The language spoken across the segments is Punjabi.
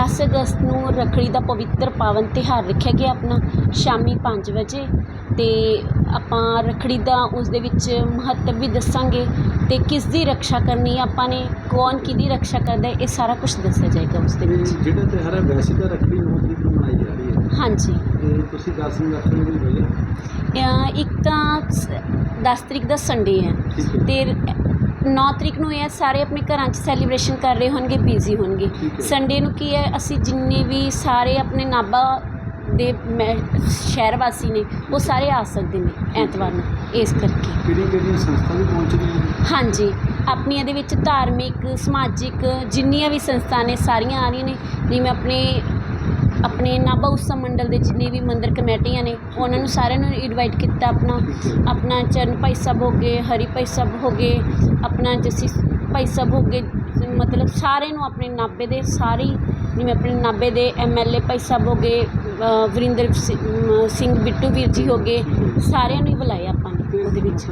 10 ਅਗਸਤ ਨੂੰ ਰੱਖੜੀ ਦਾ ਪਵਿੱਤਰ ਪਾਵਨ ਤਿਉਹਾਰ ਰੱਖਿਆ ਗਿਆ ਆਪਣਾ ਸ਼ਾਮੀ 5 ਵਜੇ। ਤੇ ਆਪਾਂ ਰੱਖੜੀ ਦਾ ਉਸ ਦੇ ਵਿੱਚ ਮਹੱਤਵ ਵੀ ਦੱਸਾਂਗੇ ਤੇ ਕਿਸ ਦੀ ਰੱਖਿਆ ਕਰਨੀ ਹੈ ਆਪਾਂ ਨੇ ਕੌਣ ਕਿਹਦੀ ਰੱਖਿਆ ਕਰਦਾ ਹੈ, ਇਹ ਸਾਰਾ ਕੁਝ ਦੱਸਿਆ ਜਾਏਗਾ ਉਸ ਦੇ ਵਿੱਚ। ਜਿਹੜਾ ਤਿਉਹਾਰ ਹੈ ਵੈਸੇ ਤਾਂ ਰੱਖੜੀ 9 ਤਰੀਕ ਨੂੰ ਮਨਾਈ ਜਾ ਰਹੀ ਹੈ। ਹਾਂਜੀ। ਤੇ ਤੁਸੀਂ 10 ਨੂੰ ਰੱਖੜੀ ਦੀ ਵਜ੍ਹਾ ਇੱਕ ਤਾਂ 10 ਤਰੀਕ ਦਾ ਸੰਡੇ ਹੈ। ਤੇ 9 ਤਰੀਕ ਨੂੰ ਇਹ ਸਾਰੇ ਆਪਣੇ ਘਰਾਂ 'ਚ ਸੈਲੀਬ੍ਰੇਸ਼ਨ ਕਰ ਰਹੇ ਹੋਣਗੇ ਬਿਜ਼ੀ ਹੋਣਗੇ। ਹੈ। ਸੰਡੇ ਨੂੰ ਕੀ ਹੈ ਅਸੀਂ ਜਿੰਨੇ ਵੀ ਸਾਰੇ ਆਪਣੇ ਨਾਭਾ ਦੇ ਮੈਂ ਸ਼ਹਿਰ ਵਾਸੀ ਨੇ ਉਹ ਸਾਰੇ ਆ ਸਕਦੇ ਨੇ ਐਤਵਾਰ ਨੂੰ ਇਸ ਕਰਕੇ। ਕਿਹੜੀ ਕਿਹੜੀਆਂ ਸੰਸਥਾ ਵੀ ਪਹੁੰਚ ਰਹੀਆਂ ਨੇ? ਹਾਂਜੀ ਆਪਣੀ ਇਹਦੇ ਵਿੱਚ ਧਾਰਮਿਕ ਸਮਾਜਿਕ ਜਿੰਨੀਆਂ ਵੀ ਸੰਸਥਾ ਨੇ ਸਾਰੀਆਂ ਆ ਰਹੀਆਂ ਨੇ। ਜਿਵੇਂ ਆਪਣੇ ਆਪਣੇ ਨਾਭਾ ਉਤਸਵ ਮੰਡਲ ਦੇ ਜਿੰਨੇ ਵੀ ਮੰਦਿਰ ਕਮੇਟੀਆਂ ਨੇ ਉਹਨਾਂ ਨੂੰ ਸਾਰਿਆਂ ਨੂੰ ਇਨਵਾਈਟ ਕੀਤਾ ਆਪਣਾ ਆਪਣਾ ਚਰਨ ਭਾਈ ਸਾਹਿਬ ਹੋ ਗਏ ਹਰੀ ਭਾਈ ਸਾਹਿਬ ਹੋ ਗਏ ਆਪਣਾ ਜੱਸੀ ਭਾਈ ਸਾਹਿਬ ਹੋ ਗਏ ਮਤਲਬ ਸਾਰੇ ਨੂੰ ਆਪਣੇ ਨਾਭੇ ਦੇ ਸਾਰੇ ਜਿਵੇਂ ਆਪਣੇ ਨਾਭੇ ਦੇ ਐਮਐਲਏ ਭਾਈ ਸਾਹਿਬ ਹੋ ਗਏ ਵਰਿੰਦਰ ਸਿੰਘ ਬਿੱਟੂ ਵੀਰ ਜੀ ਹੋ ਗਏ ਸਾਰਿਆਂ ਨੂੰ ਹੀ ਬੁਲਾਇਆ ਆਪਾਂ ਨੇ ਉਹਦੇ ਵਿੱਚ।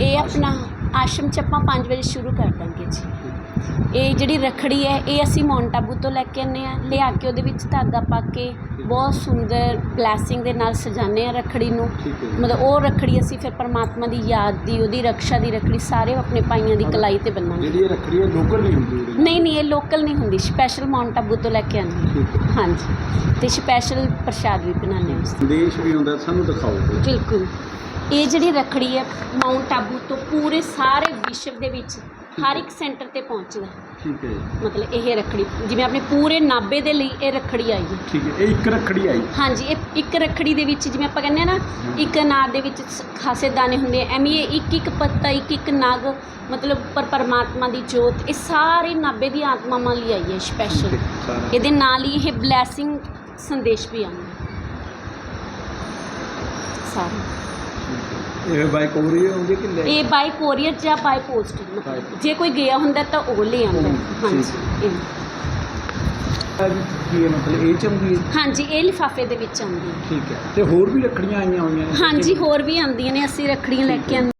ਇਹ ਆਪਣਾ ਆਸ਼ਰਮ ਚ ਆਪਾਂ 5 ਵਜੇ ਸ਼ੁਰੂ ਕਰ ਦਾਂਗੇ ਜੀ। ਇਹ ਜਿਹੜੀ ਰਖੜੀ ਹੈ ਇਹ ਅਸੀਂ ਮਾਊਂਟ ਆਬੂ ਤੋਂ ਲੈ ਕੇ ਆਉਂਦੇ ਆ ਲਿਆ ਕੇ ਉਹਦੇ ਵਿੱਚ ਧਾਗਾ ਪਾ ਕੇ ਬਹੁਤ ਸੁੰਦਰ ਬਲੈਸਿੰਗ ਦੇ ਨਾਲ ਸਜਾਉਂਦੇ ਆ ਰਖੜੀ ਨੂੰ। ਮਤਲਬ ਉਹ ਰਖੜੀ ਅਸੀਂ ਫਿਰ ਪਰਮਾਤਮਾ ਦੀ ਯਾਦ ਦੀ ਉਹਦੀ ਰੱਖਿਆ ਦੀ ਰਖੜੀ ਸਾਰੇ ਆਪਣੇ ਭਾਈਆਂ ਦੀ ਕਲਾਈ ਤੇ ਬੰਨਾਂਗੇ। ਜਿਹੜੀ ਇਹ ਰੱਖੜੀ ਹੈ ਲੋਕਲ ਨਹੀਂ ਹੁੰਦੀ। ਨਹੀਂ ਨਹੀਂ ਇਹ ਲੋਕਲ ਨਹੀਂ ਹੁੰਦੀ। ਸਪੈਸ਼ਲ ਮਾਊਂਟ ਆਬੂ ਤੋਂ ਲੈ ਕੇ ਆਉਂਦੇ ਹਾਂਜੀ। ਤੇ ਸਪੈਸ਼ਲ ਪ੍ਰਸ਼ਾਦ ਵੀ ਬਣਾਉਂਦੇ ਹਾਂ ਸੰਦੇਸ਼ ਵੀ ਹੁੰਦਾ ਸਾਨੂੰ ਦਿਖਾਓ। ਬਿਲਕੁਲ। ਇਹ ਜਿਹੜੀ ਰੱਖੜੀ ਹੈ ਮਾਊਂਟ ਆਬੂ ਤੋਂ ਪੂਰੇ ਸਾਰੇ ਵਿਸ਼ਵ ਦੇ ਵਿੱਚ ਹਰ ਇੱਕ ਸੈਂਟਰ ਤੇ ਪਹੁੰਚਦਾ ਹੈ। ਠੀਕ ਹੈ ਜੀ। ਮਤਲਬ ਇਹ ਰੱਖੜੀ ਜਿਵੇਂ ਆਪਣੇ ਪੂਰੇ ਨਾਬੇ ਦੇ ਲਈ ਇਹ ਰੱਖੜੀ ਆਈ ਹੈ। ਠੀਕ ਹੈ ਇਹ ਇੱਕ ਰੱਖੜੀ ਆਈ। ਹਾਂਜੀ ਇਹ ਇੱਕ ਰੱਖੜੀ ਦੇ ਵਿੱਚ ਜਿਵੇਂ ਆਪਾਂ ਕਹਿੰਦੇ ਆ ਨਾ ਇੱਕ ਅਨਾਰ ਦੇ ਵਿੱਚ ਸ- ਖਾਸੇ ਦਾਣੇ ਹੁੰਦੇ ਆ ਐਵੇਂ ਇਹ ਇੱਕ ਇੱਕ ਪੱਤਾ ਇੱਕ ਇੱਕ ਨਗ ਮਤਲਬ ਪਰ ਪਰਮਾਤਮਾ ਦੀ ਜੋਤ ਇਹ ਸਾਰੇ ਨਾਬੇ ਦੀ ਆਤਮਾਵਾਂ ਲਈ ਆਈ ਹੈ ਸਪੈਸ਼ਲ ਠੀਕ ਹੈ, ਸਾਰਾ। ਇਹਦੇ ਨਾਲ ਹੀ ਇਹ ਬਲੈਸਿੰਗ ਸੰਦੇਸ਼ ਵੀ ਆਉਂਦਾ ਸਾਰਾ। ਇਹ ਬਾਈ ਕੋਰੀਅਰ ਆਉਂਦੇ ਕਿ ਲੈ? ਇਹ ਬਾਈ ਕੋਰੀਅਰ ਜਾਂ ਬਾਈ ਪੋਸਟ। ਮਤਲਬ ਜੇ ਕੋਈ ਗਿਆ ਹੁੰਦਾ ਤਾਂ ਉਹ ਲੈ ਆਉਂਦਾ। ਹਾਂਜੀ। ਇਹ। ਕੀ ਹੈ ਮਤਲਬ ਇਹ ਚੰਗੀ ਹਾਂਜੀ ਇਹ ਲਿਫਾਫੇ ਦੇ ਵਿੱਚ ਆਉਂਦੀ ਹੈ। ਠੀਕ ਹੈ। ਤੇ ਹੋਰ ਵੀ ਰੱਖੜੀਆਂ ਆਈਆਂ ਹੋਈਆਂ ਨੇ? ਹਾਂਜੀ ਹੋਰ ਵੀ ਆਉਂਦੀਆਂ ਨੇ ਅਸੀਂ ਰੱਖੜੀਆਂ ਲੈ ਕੇ ਆਉਂਦੇ